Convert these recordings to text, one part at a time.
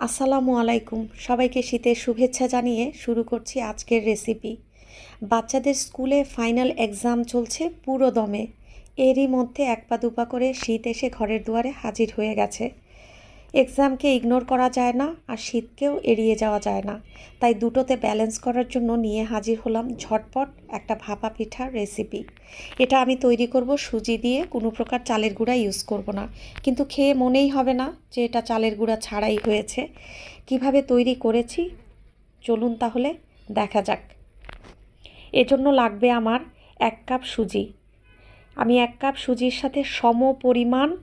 আসসালামু আলাইকুম। সবাইকে শীতের শুভেচ্ছা জানিয়ে শুরু করছি আজকের রেসিপি বাচ্চাদের স্কুলে ফাইনাল এক্সাম চলছে পুরো দমে এরই মধ্যে এক পা দুপা করে শীত এসে ঘরের দুয়ারে হাজির হয়ে গেছে। এক্সামকে ইগনোর করা যায় না আর শীতকেও এড়িয়ে যাওয়া যায় না। তাই দুটোতে ব্যালেন্স করার জন্য নিয়ে হাজির হলাম ঝটপট একটা ভাপা পিঠার রেসিপি এটা আমি তৈরি করব সুজি দিয়ে, কোনো প্রকার চালের গুঁড়া ইউজ করব না। কিন্তু খেয়ে মনেই হবে না যে এটা চালের গুঁড়া ছাড়াই হয়েছে। কীভাবে তৈরি করেছি? চলুন তাহলে দেখা যাক। এজন্য লাগবে আমার এক কাপ সুজি। আমি এক কাপ সুজির সাথে সম পরিমাণ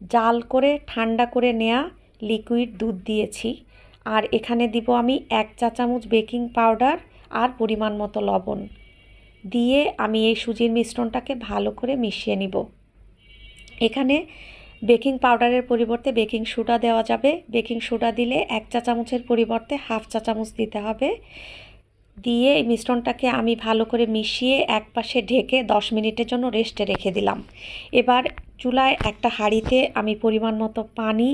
জাল করে, ঠান্ডা করে নেয়া লিকুইড দুধ দিয়েছি। আর এখানে দিব আমি এক চা চামচ বেকিং পাউডার আর পরিমাণ মতো লবণ। দিয়ে আমি এই সুজির মিশ্রণটাকে ভালো করে মিশিয়ে নিব। এখানে বেকিং পাউডারের পরিবর্তে বেকিং সোডা দেওয়া যাবে। বেকিং সোডা দিলে এক চা চামচের পরিবর্তে হাফ চা চামচ দিতে হবে। দিয়ে এই মিশ্রণটাকে আমি ভালো করে মিশিয়ে এক পাশে ঢেকে দশ মিনিটের জন্য রেস্টে রেখে দিলাম। এবার চুলায় একটা হাঁড়িতে আমি পরিমাণ মতো পানি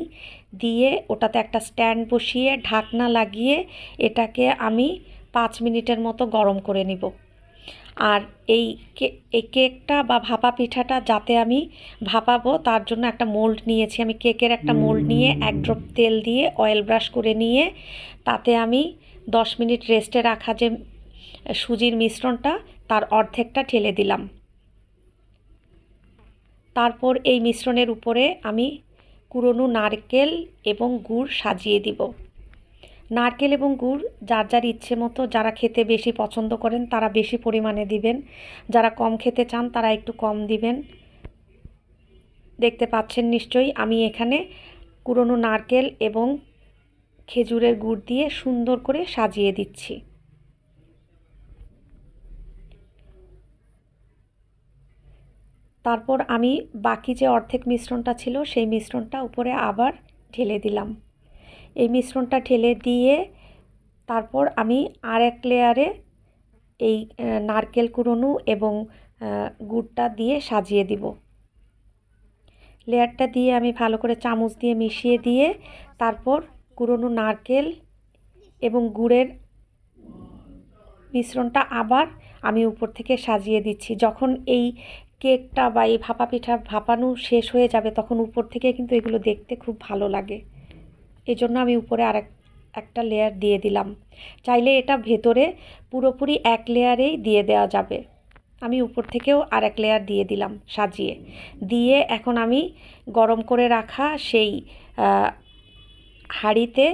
দিয়ে ওটাতে একটা স্ট্যান্ড বসিয়ে ঢাকনা লাগিয়ে এটাকে আমি পাঁচ মিনিটের মতো গরম করে নিব। আর এই এই কেকটা বা ভাপা পিঠাটা যাতে আমি ভাপাবো, তার জন্য একটা মোল্ড নিয়েছি। আমি কেকের একটা মোল্ড নিয়ে এক ড্রপ তেল দিয়ে অয়েল ব্রাশ করে নিয়ে তাতে আমি দশ মিনিট রেস্টে রাখা যে সুজির মিশ্রণটা, তার অর্ধেকটা ঠেলে দিলাম। তারপর এই মিশ্রণের উপরে আমি কুরোনো নারকেল এবং গুড় সাজিয়ে দিব। নারকেল এবং গুড় যার যার ইচ্ছে মতো যারা খেতে বেশি পছন্দ করেন তারা বেশি পরিমাণে দিবেন। যারা কম খেতে চান তারা একটু কম দিবেন। দেখতে পাচ্ছেন নিশ্চয়ই আমি এখানে কুরোনো নারকেল এবং খেজুরের গুড় দিয়ে সুন্দর করে সাজিয়ে দিচ্ছি। তারপর আমি বাকি যে অর্ধেক মিশ্রণটা ছিল, সেই মিশ্রণটা উপরে আবার ঢেলে দিলাম। এই মিশ্রণটা ঢেলে দিয়ে তারপর আমি আর এক লেয়ারে এই নারকেল কুড়োনো এবং গুড়টা দিয়ে সাজিয়ে দিব। লেয়ারটা দিয়ে আমি ভালো করে চামচ দিয়ে মিশিয়ে দিয়ে তারপর কুড়োনো নারকেল এবং গুড়ের মিশ্রণটা আবার আমি উপর থেকে সাজিয়ে দিচ্ছি। যখন এই কেকটা বা এই ভাপা পিঠা ভাপানো শেষ হয়ে যাবে তখন উপর থেকে কিন্তু এগুলো দেখতে খুব ভালো লাগে। এই জন্য আমি উপরে আর একটা লেয়ার দিয়ে দিলাম। চাইলে এটা ভেতরে পুরোপুরি এক লেয়ারেই দিয়ে দেওয়া যাবে। আমি উপর থেকেও আর এক লেয়ার দিয়ে দিলাম সাজিয়ে। দিয়ে এখন আমি গরম করে রাখা সেই হাঁড়িতে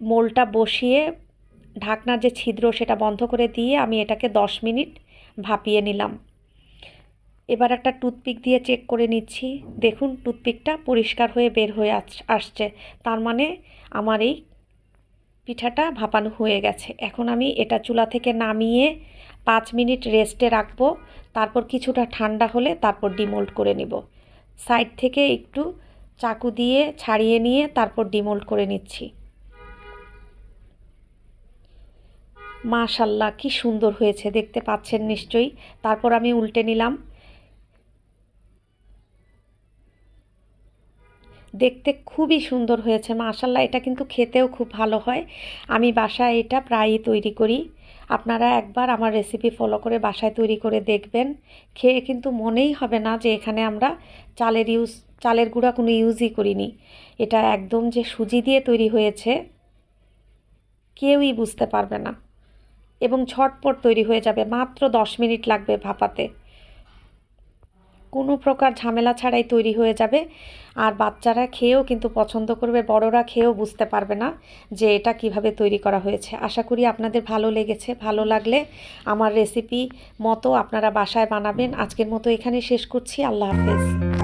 মোলটা বসিয়ে ঢাকনার যে ছিদ্র সেটা বন্ধ করে দিয়ে আমি এটাকে দশ মিনিট ভাপিয়ে নিলাম। এবার একটা টুথপিক দিয়ে চেক করে নিচ্ছি। দেখুন, টুথপিকটা পরিষ্কার হয়ে বের হয়ে আসছে। তার মানে আমার এই পিঠাটা ভাপানো হয়ে গেছে। এখন আমি এটা চুলা থেকে নামিয়ে পাঁচ মিনিট রেস্টে রাখব। তারপর কিছুটা ঠান্ডা হলে তারপর ডিমোল্ড করে নিব। সাইড থেকে একটু চাকু দিয়ে ছাড়িয়ে নিয়ে তারপর ডিমোল্ড করে নিচ্ছি। মাশাল্লাহ, কি সুন্দর হয়েছে, দেখতে পাচ্ছেন নিশ্চয়ই। তারপর আমি উল্টে নিলাম। দেখতে খুবই সুন্দর হয়েছে। মাশাল্লাহ এটা কিন্তু খেতেও খুব ভালো হয়। আমি বাসায় এটা প্রায়ই তৈরি করি। আপনারা একবার আমার রেসিপি ফলো করে বাসায় তৈরি করে দেখবেন। খেয়ে কিন্তু মনেই হবে না যে এখানে আমরা চালের ইউজ চালের গুঁড়া কোনো ইউজই করিনি। এটা একদম যে সুজি দিয়ে তৈরি হয়েছে, কেউই বুঝতে পারবে না। এবং ঝটপট তৈরি হয়ে যাবে। মাত্র দশ মিনিট লাগবে ভাপাতে। কোনো প্রকার ঝামেলা ছাড়াই তৈরি হয়ে যাবে। আর বাচ্চারা খেয়েও কিন্তু পছন্দ করবে, বড়রা খেয়েও বুঝতে পারবে না যে এটা কীভাবে তৈরি করা হয়েছে। আশা করি আপনাদের ভালো লেগেছে। ভালো লাগলে আমার রেসিপি মতো আপনারা বাসায় বানাবেন। আজকের মতো এখানে শেষ করছি। আল্লাহ হাফেজ।